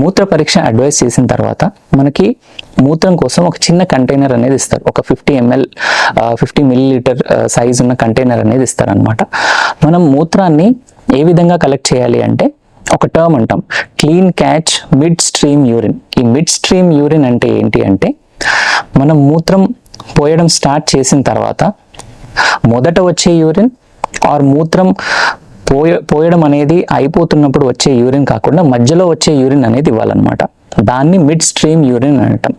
మూత్ర పరీక్ష అడ్వైస్ చేసిన తర్వాత మనకి మూత్రం కోసం ఒక చిన్న కంటైనర్ అనేది ఇస్తారు. ఒక fifty ML fifty millilitre size ఉన్న కంటైనర్ అనేది ఇస్తారు అనమాట మనం మూత్రాన్ని ఏ విధంగా కలెక్ట్ చేయాలి అంటే ఒక టర్మ్ అంటాం. Clean catch mid stream urine. ఈ మిడ్ స్ట్రీమ్ యూరిన్ అంటే ఏంటి అంటే మనం మూత్రం పోయడం స్టార్ట్ చేసిన తర్వాత మొదట వచ్చే యూరిన్ ఆర్ మూత్రం పోయ పోయడం అనేది అయిపోతున్నప్పుడు వచ్చే యూరిన్ కాకుండా మధ్యలో వచ్చే యూరిన్ అనేది ఇవ్వాలన్నమాట. దాన్ని మిడ్ స్ట్రీమ్ యూరిన్ అని అంటాం.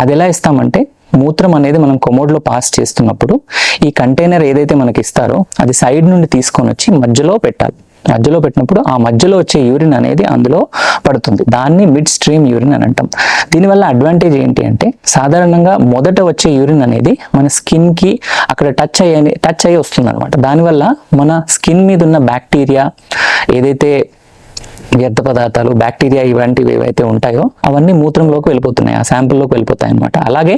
అది ఎలా ఇస్తామంటే మూత్రం అనేది మనం కొమోడ్లో పాస్ చేస్తున్నప్పుడు ఈ కంటైనర్ ఏదైతే మనకి ఇస్తారో అది సైడ్ నుండి తీసుకొని వచ్చి మధ్యలో పెట్టాలి. మధ్యలో పెట్టినప్పుడు ఆ మధ్యలో వచ్చే యూరిన్ అనేది అందులో పడుతుంది. దాన్ని మిడ్ స్ట్రీమ్ యూరిన్ అని అంటాం. దీనివల్ల అడ్వాంటేజ్ ఏంటి అంటే సాధారణంగా మొదట వచ్చే యూరిన్ అనేది మన స్కిన్కి అక్కడ టచ్ అయ్యి టచ్ అయ్యి వస్తుంది అనమాట దానివల్ల మన స్కిన్ మీద ఉన్న బ్యాక్టీరియా ఏదైతే వ్యర్థ పదార్థాలు బ్యాక్టీరియా ఇలాంటివి ఏవైతే ఉంటాయో అవన్నీ మూత్రంలోకి వెళ్ళిపోతున్నాయి ఆ శాంపుల్లోకి వెళ్ళిపోతాయి అనమాట అలాగే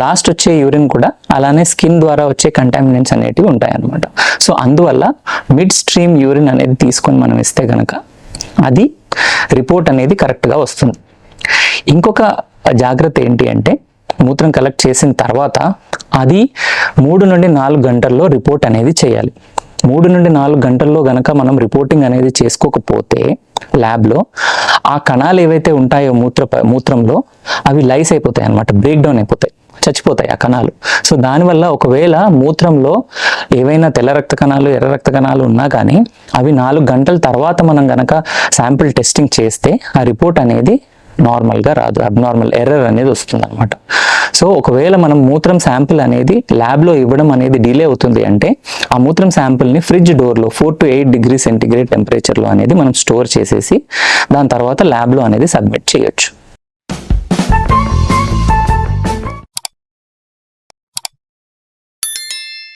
లాస్ట్ వచ్చే యూరిన్ కూడా అలానే స్కిన్ ద్వారా వచ్చే కంటామినెంట్స్ అనేటివి ఉంటాయి అనమాట సో అందువల్ల మిడ్ స్ట్రీమ్ యూరిన్ అనేది తీసుకొని మనం ఇస్తే కనుక అది రిపోర్ట్ అనేది కరెక్ట్గా వస్తుంది. ఇంకొక జాగ్రత్త ఏంటి అంటే మూత్రం కలెక్ట్ చేసిన తర్వాత అది మూడు నుండి నాలుగు గంటల్లో రిపోర్ట్ అనేది చేయాలి. మూడు నుండి నాలుగు గంటల్లో గనక మనం రిపోర్టింగ్ అనేది చేసుకోకపోతే ల్యాబ్లో ఆ కణాలు ఏవైతే ఉంటాయో మూత్ర మూత్రంలో అవి లైస్ అయిపోతాయి అనమాట బ్రేక్ డౌన్ అయిపోతాయి చచ్చిపోతాయి ఆ కణాలు. సో దానివల్ల ఒకవేళ మూత్రంలో ఏవైనా తెల్ల రక్త కణాలు ఎర్ర రక్త కణాలు ఉన్నా కానీ అవి నాలుగు గంటల తర్వాత మనం గనక శాంపిల్ టెస్టింగ్ చేస్తే ఆ రిపోర్ట్ అనేది నార్మల్గా రాదు అబ్నార్మల్ ఎర్రర్ అనేది వస్తుంది అనమాట సో ఒకవేళ మనం మూత్రం శాంపిల్ అనేది ల్యాబ్లో ఇవ్వడం అనేది డిలే అవుతుంది అంటే ఆ మూత్రం శాంపిల్ని fridge డోర్లో four to eight degree centigrade టెంపరేచర్లో అనేది మనం స్టోర్ చేసేసి దాని తర్వాత ల్యాబ్లో అనేది సబ్మిట్ చేయొచ్చు.